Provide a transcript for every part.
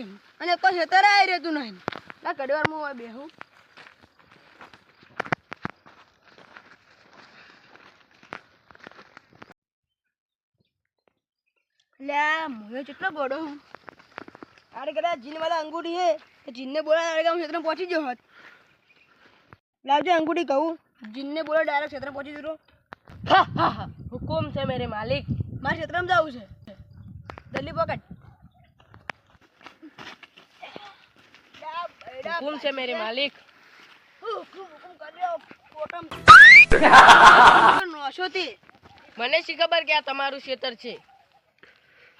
કે અને કોઈ ખેતરે આવી રહેતું નહીં. ના ઘડી વાર હું બેહું. લે મોયો કેટલો ગોડો હું. અરે કદાચ જીન વાળા અંગૂઠી હે તો જીનને બોલા ડાયરેક્ટ હું ક્ષેત્રમાં પહોંચી ગયો હોત. લાવજો અંગૂઠી કહું. જીનને બોલા ડાયરેક્ટ ક્ષેત્રમાં પહોંચી જતો હા હા હા. હુકુમ છે મેરે માલિક. મારે ક્ષેત્રમાં જવું છે. જલ્દી પકડ. હુકુમ से मेरे मालिक મને શી ખબર કે આ તમારું ખેતર છે?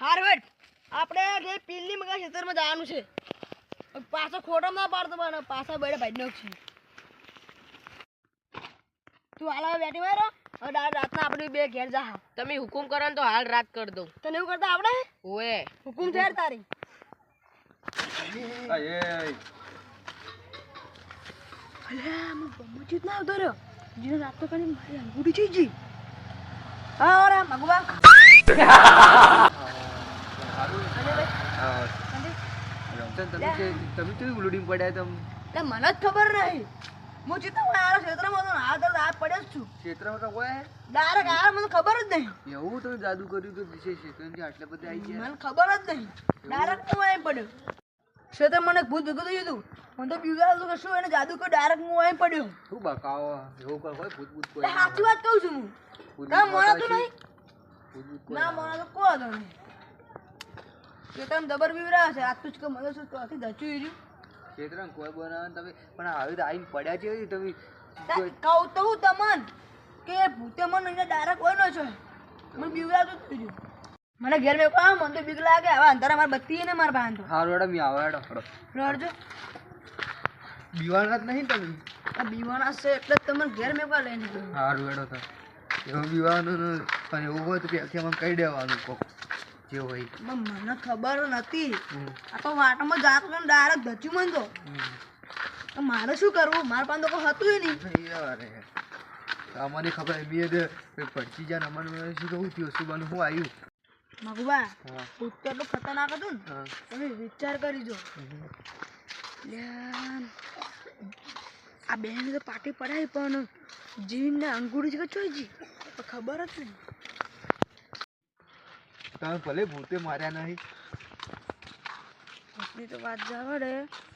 હાર્વેટ આપણે જે પીલની મગા ખેતરમાં જવાનું છે. પાછો ખોટો ના પાડતો પણ પાછા બેડે ભાઈ છે તું હાલ બેઠી મારો હવે રાતના આપણે બે ઘેર જા તમે હુકુમ કરો ને તો હાલ રાત કરી દઉં. તને એવું કરતા આપણે ઓએ. હુકુમ છે યાર હું ગમુચિત ના આવતો જીને રાત તો કરી મારી અંગૂઠી છે જી હા ઓરા તમે કેવી ઉલડી પડ્યા તમ એટલે મને જ ખબર નહીં હું ચિત્તા હું આરા ક્ષેત્રમાં આ તો આ પડ્યો જ છું ક્ષેત્રમાં તો હોય? ડાયરેક આ મને ખબર જ નહીં. એવું તો જાદુ કર્યું તો વિશેષ કે આટલા બધા આવી ગયા. મને ખબર જ નહીં. ડાયરેક્ટ હું અહીં પડ્યો. ક્ષેત્ર મને ભૂત ભેગું થઈ ગયું મને તો બીજા હતું કે શું એને જાદુ કોઈ ડાયરેક્ટ હું અહીં પડ્યો. શું બકાવો? એવું કોઈ હોય? ભૂત ભૂત કોઈ સાચી વાત કહું છું હું. તમે તો નહીં. ના મને તો કો હતો નહીં? દબર બીવરા છે. આટલું જ કે મને શું ત્યાંથી ધચ્યું રહ્યું ક્ષેત્રમાં કોઈ બનાવે તમે? પણ આવી તો આવીને પડ્યા છે તમે? કહું તો હું તમન કે ભૂતે મને ડાયરેક્ટ હોય ન છે. મને બીવરાતું જ થઈ ગયું મને ઘેર મેં કહ્યું મને તો બીક લાગે. હવે અંધારા મારી બત્તી ને મારા ભાન તો હારું હેડો મી આવો હેડો હેડો. રડજો બીવાના જ નહીં તમે? આ બીવાના છે એટલે તમને ઘેર મેં કહ્યું લઈને ગયો. એડો તો. એવું બીવાનું ને પણ એવું હોય તો પહેલાંથી અમને કહી દેવાનું કોક જે હોય. મને ખબર નથી. આ તો વાટામાં જાતો ને ડાયરેક્ટ ધચ્યું મને તો. મારે શું કરવું? મારા પાસે તો કોઈ હતું નહીં. અમને ખબર બે દે પડતી જાય અમને શું કહું થયું શું બનું હું આવ્યું મગવા. ભૂત તો એટલું ખતરનાક હતું ને તમે વિચાર કરી જો આ બેન તો પાટી પડાય પણ જીવને અંગૂઠી છે કે ચોઈ જી ખબર જ નહીં. તમે ભલે ભૂતે માર્યા નહીં. ભૂતની તો વાત જાવડે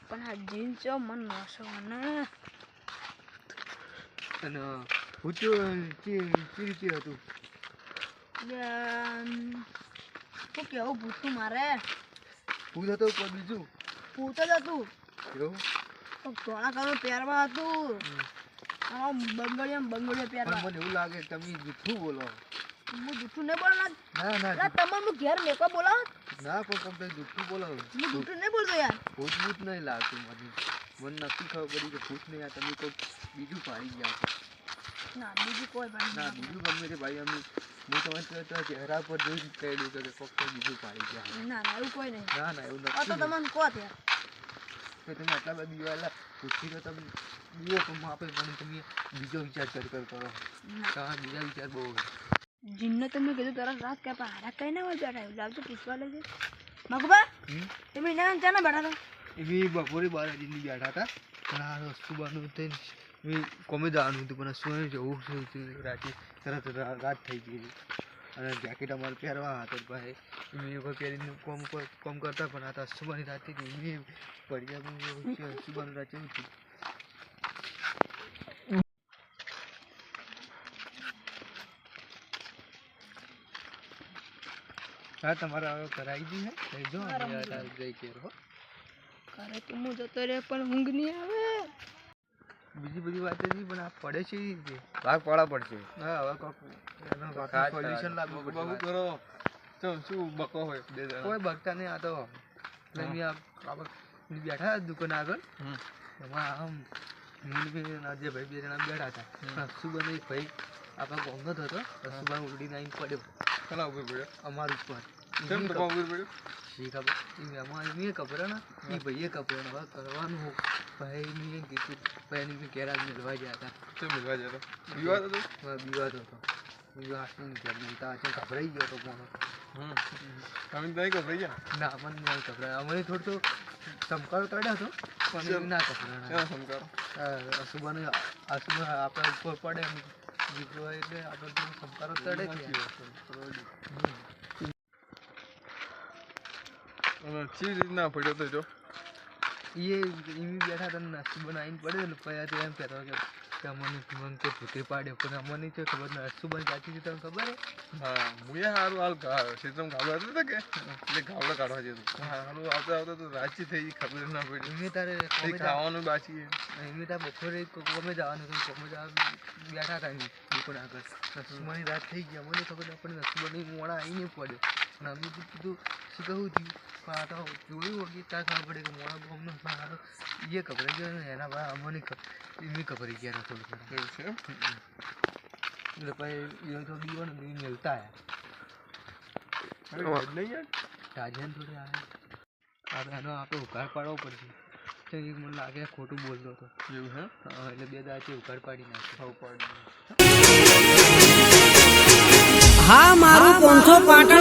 પણ આ જીન છે મન નસો ને અને ભૂત ચી ચી હતું? શું કેવું ભૂતું મારે? ભૂત હતો કોઈ બીજું? ભૂત જ હતું. એવું? ધોળા કલર પહેરવા હતું. બંગડીયા બંગડીયા પહેરવા. મને એવું લાગે તમે જૂઠું બોલો. હું જૂઠું નહીં બોલો ના ના તમે હું ઘેર મેકો બોલાવો ના પણ તમે જૂઠું બોલો. હું જૂઠું નહીં બોલતો યાર. ભૂત ભૂત નહીં લાગતું મને. મને નથી ખબર પડી કે ભૂત નહીં તમે કોઈ બીજું પાડી ગયા ના બીજું કોઈ ના બીજું ગમે તે ભાઈ અમે હું તો- તો ચહેરા પર જોઈ જ કહી દઉં કે કોક બીજું પાડી ગયા. ના ના એવું કોઈ નહીં. ના ના એવું નથી તો તમને કહો ત્યાં. કે તમે આટલા બધા દીવાલા પૂછી તો તમે દીવો પણ આપે મને તમે બીજો વિચાર કર કર કરો. ના. તમારા બીજા વિચાર બહુ જીનને તમે કીધું તરત રાત કે હારા કઈ ના હોય બેઠા એવું લાગતું પૂછવા લેજે મગબા તમે એના ચાના બેઠા હતા? એવી બપોરે બાર વાગ્યાની બેઠા હતા. પણ આ વસ્તુ થઈને મેં કોમે જવાનું હતું પણ શું જવું શું રાતે તરત રાત થઈ ગઈ. અને જેકેટ અમારે પહેરવા હતા ભાઈ મેં કોઈ પહેરીને કોમ કોમ કરતા પણ હતા અશુબાની રાતે હતી મેં પડિયા અશુબાની રાતે એવું થયું હા તમારે હવે કરાવી દી હે? આ તાર જઈ કે હો. ઘરે તો હું જતો રહે પણ ઊંઘ નહીં આવે. બીજી બધી વાત નથી પણ આ પડે છે એ રીતે. ભાગ પાડા પડશે. હા હવે એનો સોલ્યુશન. બહુ કરો. તો શું બકો હોય? બે કોઈ બકતા નહીં આ તો એટલે આપણે બેઠા દુકાન આગળ. એમાં આમ જે ભાઈ બે જણા બેઠા હતા. અક્ષુબન એક ભાઈ આપણા ગોંગત હતો. અક્ષુબન ઉલડીને આવીને પડ્યો. કોના ઉપર પડ્યો? અમારું ઉપર. કેમ એની પડ્યો? શી ખબર. ખબર ને? એ ભાઈએ ખબર હવે કરવાનું હું. ભાઈ મેં કીધું ભાઈ એની ઘેર મેળવા ગયા હતા. કેમ જતો વિવાદ હતો? બીવાતો હતો. ઘેર ગભરાઈ ગયો તો કોનો. હમ. તમે નહીં ગભરાઈ ગયા? ના મને નહીં ગભરાય. અમને થોડું તો ચમકારો તડ્યો હતો પણ. ના ગભરાય ક્યાં સમકારો અશુભાને અશુભ આપણા ઉપર પડે એમ. દીકરો એટલે આપણે સમકારો ચમકારો જ ને. અને ચી રીતના પડ્યો તો જો. એ એવી બેઠા હતા ને અશુભાને પડે ને તો એમ કહેતો કે અમને મને કે ભૂતે પણ અમને તો ખબર ના અશુભાની જાતિ છે તમને ખબર હા? હું એ સારું હાલ ઘા ગાવડા હતા કે એટલે ગાબડા કાઢવા જતો હારું આવતા આવતા તો રાચી થઈ ખબર ના પડી. એમે તારે ખાવાનું બાકી છે. એમે બપોરે કોમે જવાનું હતું કોમે જવા બેઠા હતા દુકાન આગળ. રાત થઈ ગયા અમને ખબર ના પડી અશુભાની મોડા આવીને પડ્યો. અમે તો કીધું શું કહું થયું પણ આ તો જોયું વગી ત્યાં ખબર પડે કે મોડા અમને પણ આ તો એ ખબર ગયો ને એના પાસે અમને એમને ખબર ગયા થોડું. એવું છે એટલે પછી એ તો દીવાનો બી મિલતા રાજાને થોડી આવે આપણે એનો આપણે ઉઘાડ પાડવો પડશે. એક મને લાગે ખોટું બોલતો હતો. એવું હે એટલે બે દાચે ઉઘાડ પાડી નાખ્યો. ખાવ પાડી હા મારું પાટણ હા